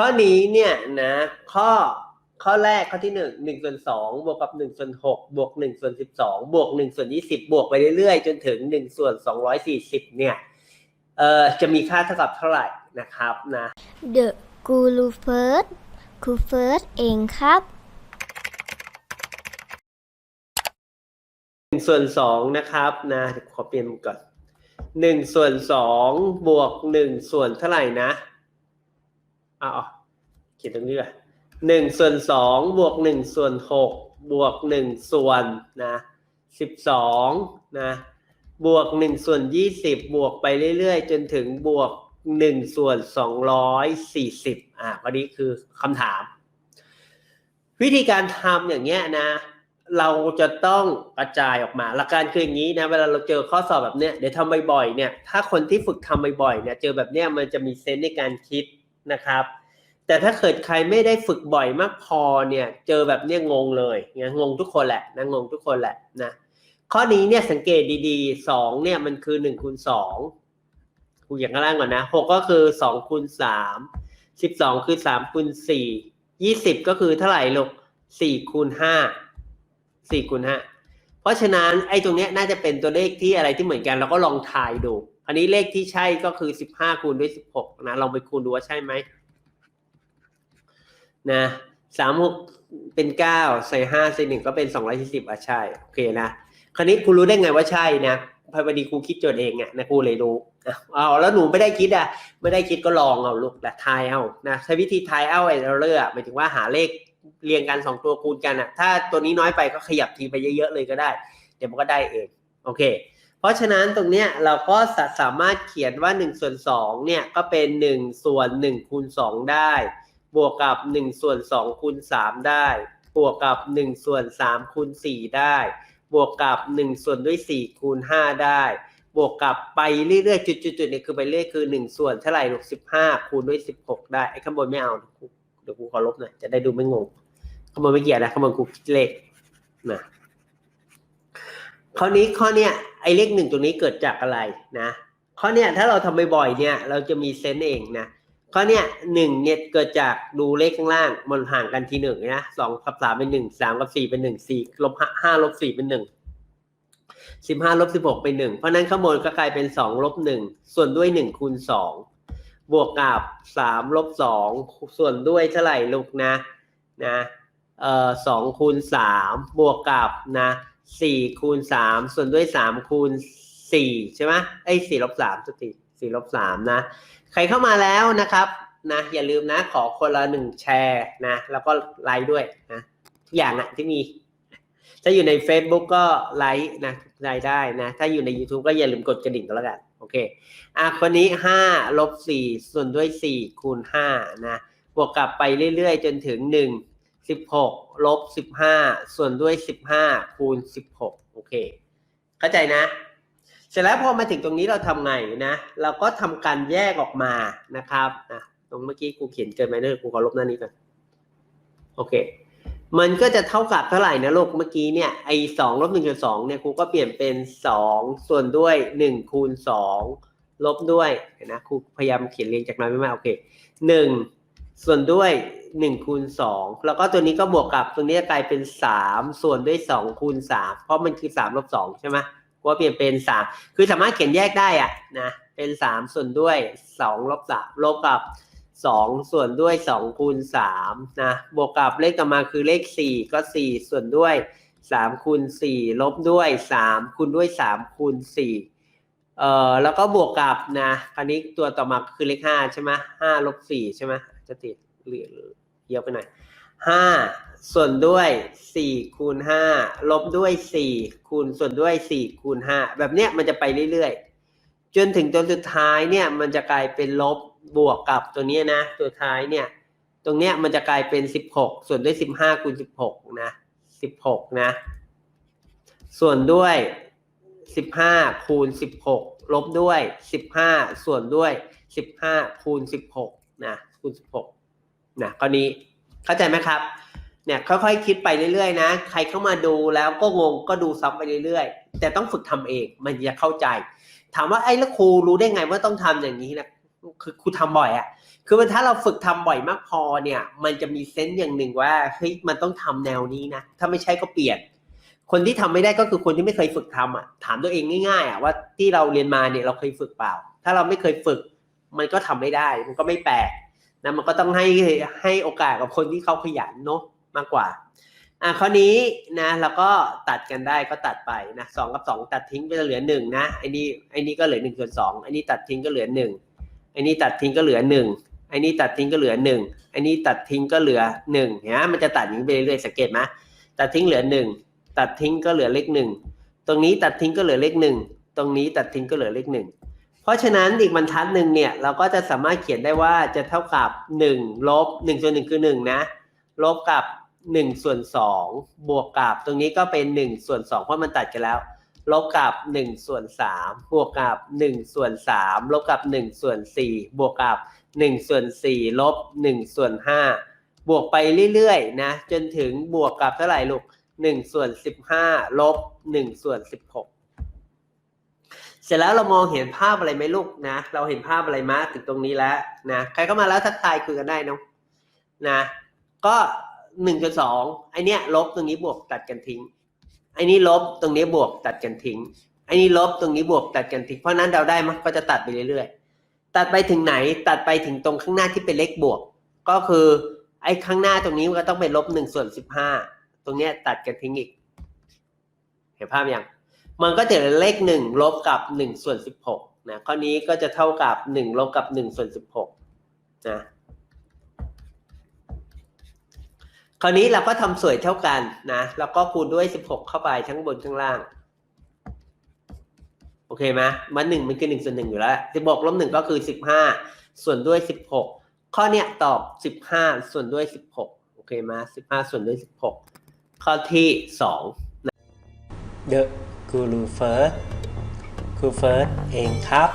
ข้อนี้เนี่ยนะข้อข้อแรกข้อที่หนึ่งหนึ่งส่วนสองบวกกับหนึ่งส่วนหกบวกหนึ่งส่วนสิบสองบวกหนึ่งส่วนยี่สิบบวกไปเรื่อยๆ จนถึงหนึ่งส่วนสองร้อยสี่สิบเนี่ยเอ่อจะมีค่าเท่ากับเท่าไหร่นะครับนะ The กูรูเฟิร์สครูเฟิร์สเองครับหนึ่งส่วนสองนะครับนะเดี๋ยวขอเปลี่ยนก่อนหนึ่งส่วนสองบวกหนึ่งส่วนเท่าไหร่นะเอ้าเขียนตรงนี้เลยหนึ่งส่วนสองบวกหนึ่งส่วนหกบวกหนึ่งส่วนนะสิบสองนะบวกหนึ่งส่วนยี่สิบบวกไปเรื่อยๆ จนถึงบวกหนึ่งส่วนสองร้อยสี่สิบอะอันนี้คือคำถาม วิธีการทำอย่างเงี้ยนะ เราจะต้องกระจายออกมาหลักการคืออย่างนี้นะเวลาเราเจอข้อสอบแบบเนี้ยเดี๋ยวทำบ่อยๆเนี่ยถ้าคนที่ฝึกทำบ่อยๆเนี่ยเจอแบบเนี้ยมันจะมีเซนส์ในการคิด นะครับ แต่ถ้าเกิดใครไม่ได้ฝึกบ่อยมากพอเนี่ยเจอแบบเนี้ยงงเลยงงทุกคนแหละนะงงทุกคนแหละนะข้อนี้เนี่ยสังเกตดีๆสองเนี่ยมันคือหนึ่งคูณสองคูณอย่างข้างล่างก่อนนะหกก็คือสองคูณสามสิบสองคือสามคูณสี่ยี่สิบก็คือเท่าไหร่ลูกสี่คูณห้าสี่คูณห้าเพราะฉะนั้นไอ้ตรงเนี้ยน่าจะเป็นตัวเลขที่อะไรที่เหมือนกันเราก็ลองทายดู อันนี้เลขที่ใช่ก็คือสิบห้าคูณด้วยสิบหกนะลองไปคูณดูว่าใช่ไหมนะสามหกเป็นเก้าใส่ห้าใส่หนึ่งก็เป็นสองร้อยสี่สิบอะใช่โอเคนะคราวนี้ครูรู้ได้ไงว่าใช่นะพอดีครูคิดโจทย์เองอะนะครูเลยรู้อะเอแล้วหนูไม่ได้คิดอะไม่ได้คิดก็ลองเอาลูกแต่ทายเอานะใช้วิธีทายเอาไอ้เรื่อหมายถึงว่าหาเลขเรียงกันสองตัวคูณกันอะถ้าตัวนี้น้อยไปก็ขยับทีไปเยอะๆเลยก็ได้ เดี๋ยวมันก็ได้เองโอเค เพราะฉะนั้นตรงเนี้ยเราก็สาสามารถเขียนว่า1ส่วน2เนี่ยก็เป็น 1 ส่วน1คูณ2ได้ บวกกับ 1 ส่วน2คูณ3ได้ บวกกับ 1 ส่วน3คูณ4ได้ บวกกับ 1 ส่วนด้วย 4 คูณ 5 ได้ บวกกับไปเรื่อยๆจุดๆๆเนี่ยคือไปเรื่อยคือ 1 ส่วนเท่าไหร่ลูก15คูณด้วย 16 ได้ไอ้ข้างบนไม่เอาเดี๋ยวกูขอลบหน่อยจะได้ดูไม่งงขโมยไม่เกี่ยวนะขโมยกูคิดเลขนะ คราวนี้ข้อเนี้ยไอ้เลขหนึ่งตรงนี้เกิดจากอะไรนะ ข้อเนี้ยถ้าเราทำบ่อยๆเนี่ย เราจะมีเซนส์เองนะข้อเนี้ยหนึ่งเนี่ยเกิดจากดูเลขข้างล่างมันห่างกันทีหนึ่งนะสองกับสามเป็นหนึ่งสามกับสี่เป็นหนึ่งสี่ลบห้าห้าลบสี่เป็นหนึ่งสิบห้าลบสิบหกเป็นหนึ่งเพราะนั้นข้างบนก็กลายเป็นสองลบหนึ่งส่วนด้วยหนึ่งคูณสองบวกกับสามลบสองส่วนด้วยเท่าไหร่ลูกนะนะเอ่อสองคูณสามบวกกับนะ สี่คูณสามส่วนด้วยสามคูณสี่ใช่ไหมไอ้สี่ลบสามสติสี่ลบสามนะ ใครเข้ามาแล้วนะครับนะอย่าลืมนะขอคนละหนึ่งแชร์นะ แล้วก็ไลค์ด้วยนะทุกอย่างอะที่มีถ้าอยู่ใน Facebook ก็ไลค์นะไลค์ได้นะ ถ้าอยู่ใน YouTube ก็อย่าลืมกดกระดิ่งก็แล้วกันโอเคอะคนนี้ห้าลบสี่ส่วนด้วยสี่คูณห้านะบวกกลับไปเรื่อยๆ จนถึงหนึ่ง สิบหกลบสิบห้าส่วนด้วยสิบห้าคูณสิบหกโอเค เข้าใจนะ เสร็จแล้วพอมาถึงตรงนี้เราทำไงนะ เราก็ทำการแยกออกมานะครับนะตรงเมื่อกี้กูเขียนเกินไปเนอะกูขอลบหน้านี้ก่อนโอเค มันก็จะเท่ากับเท่าไหร่นะลูกเมื่อกี้เนี่ยไอสองลบหนึ่งจุดสองเนี่ยครูก็เปลี่ยนเป็นสองส่วนด้วยหนึ่งคูณสองลบด้วยเห็นนะครูพยายามเขียนเรียงจากน้อยไปมากโอเคหนึ่งส่วนด้วย หนึ่งคูณสองแล้วก็ตัวนี้ก็บวกกับตรงนี้กลายเป็นสามส่วนด้วยสองคูณสามเพราะมันคือสามลบสองใช่ไหมก็เปลี่ยนเป็นสามคือสามารถเขียนแยกได้อะนะเป็นสามส่วนด้วยสองลบสามลบกับสองส่วนด้วยสองคูณสามนะบวกกับเลขต่อมาคือเลขสี่ก็สี่ส่วนด้วยสามคูณสี่ลบด้วยสามคูณด้วยสามคูณสี่เอ่อแล้วก็บวกกับนะคราวนี้ตัวต่อมาคือเลขห้าใช่ไหมห้าลบสี่ใช่ไหมจะติด หลือเยอะไปหน่อยห้าส่วนด้วยสี่คูณห้าลบด้วยสี่คูณส่วนด้วยสี่คูณห้าแบบเนี้ยมันจะไปเรื่อยๆ จนถึงตัวสุดท้ายเนี่ยมันจะกลายเป็นลบบวกกับตัวเนี้ยนะ ตัวท้ายเนี่ย ตรงเนี้ยมันจะกลายเป็นสิบหกส่วนด้วยสิบห้าคูณสิบหกนะสิบหกนะ ส่วนด้วยสิบห้าคูณสิบหกลบด้วยสิบห้าส่วนด้วยสิบห้าคูณสิบหกนะคูณสิบหก นะข้อนี้เข้าใจไหมครับเนี่ยค่อยๆคิดไปเรื่อยๆนะ ใครเข้ามาดูแล้วก็งงก็ดูซ้ำไปเรื่อยๆ แต่ต้องฝึกทำเองมันจะเข้าใจ ถามว่าไอ้แล้วครูรู้ได้ไงว่าต้องทำอย่างนี้นะคือครูทำบ่อยอะ่ะคือมันถ้าเราฝึกทำบ่อยมากพอเนี่ย มันจะมีเซนส์อย่างหนึ่งว่าเฮ้ยมันต้องทำแนวนี้นะถ้าไม่ใช่ก็เปลี่ยน คนที่ทำไม่ได้ก็คือคนที่ไม่เคยฝึกทำอะถามตัวเองง่ายๆอะว่าที่เราเรียนมาเนี่ยเราเคยฝึกเปล่า ถ้าเราไม่เคยฝึก มันก็ทำไม่ได้ มันก็ไม่แปลก นะมันก็ต้องให้ให้โอกาสกับคนที่เขาขยันเนาะมากกว่าอะข้อนี้นะเราก็ตัดกันได้ก็ตัดไปนะสองกับสองตัดทิ้งไปเหลือหนึ่งนะไอ้นี่ไอ้นี่ก็เหลือหนึ่งส่วนสองไอ้นี่ตัดทิ้งก็เหลือหนึ่งไอ้นี่ตัดทิ้งก็เหลือหนึ่งไอ้นี่ตัดทิ้งก็เหลือหนึ่งไอ้นี่ตัดทิ้งก็เหลือหนึ่งเห็นไหมมันจะตัดอย่างนี้ไปเรื่อยๆสังเกตไหมตัดทิ้งเหลือหนึ่งตัดทิ้งก็เหลือเลขหนึ่งตรงนี้ตัดทิ้งก็เหลือเลขหนึ่งตรงนี้ตัดทิ้งก็เหลือเลขหนึ่ง ราะฉะนั้นอีกบรรทัดหนึ่งเนี่ยเราก็จะสามารถเขียนได้ว่าจะเท่ากับหนึ่งลบหนึ่งส่วนหนึ่งคือหนึ่งนะลบกับหนึ่งส่วนสองบวกกับ ตรงนี้ก็เป็นหนึ่งส่วนสองเพราะมันตัดกันแล้ว ลบกับหนึ่งส่วนสามบวกกับหนึ่งส่วนสามลบกับหนึ่งส่วนสี่บวกกับหนึ่งส่วนสี่ลบหนึ่งส่วนห้าบวกไปเรื่อยๆนะจนถึงบวกกับเท่าไหร่ลูกหนึ่งส่วนสิบห้าลบหนึ่งส่วนสิบหก เสร็จแล้วเรามองเห็นภาพอะไรไหมลูกนะ เราเห็นภาพอะไรมาถึงตรงนี้แล้วนะใครเข้ามาแล้วทักทายคุยกันได้นะนะ ก็หนึ่งกับสองไอเนี้ยลบตรงนี้บวกตัดกันทิ้งไอนี้ลบตรงนี้บวกตัดกันทิ้งไอนี้ลบตรงนี้บวกตัดกันทิ้งเพราะนั้นเราได้มั้ยก็จะตัดไปเรื่อยๆ ตัดไปถึงไหนตัดไปถึงตรงข้างหน้าที่เป็นเลขบวก ก็คือไอ้ข้างหน้าตรงนี้มันก็ต้องเป็นลบหนึ่งส่วนสิบห้าตรงเนี้ยตัดกันทิ้งอีก เห็นภาพยัง มันก็จะเหลือเลขหนึ่งลบกับหนึ่งส่วนสิบหกนะข้อนี้ก็จะเท่ากับหนึ่งลบกับหนึ่งส่วนสิบหกนะคราวนี้เราก็ทำสวยเท่ากันนะแล้วก็คูณด้วย16เข้าไปทั้งบนข้งล่าง โอเคไหมมันหนึ่งมันคือหนึ่งส่วนหนึ่งอยู่แล้ว16ลบหนึ่งก็คือ15ส่วนด้วย16ข้อเนี้ยตอบ15ส่วนด้วย16โอเคไหม15ส่วนด้วย16ข้อที่สองเยอะ กูรูเฟิร์สครูเฟิร์สเองครับ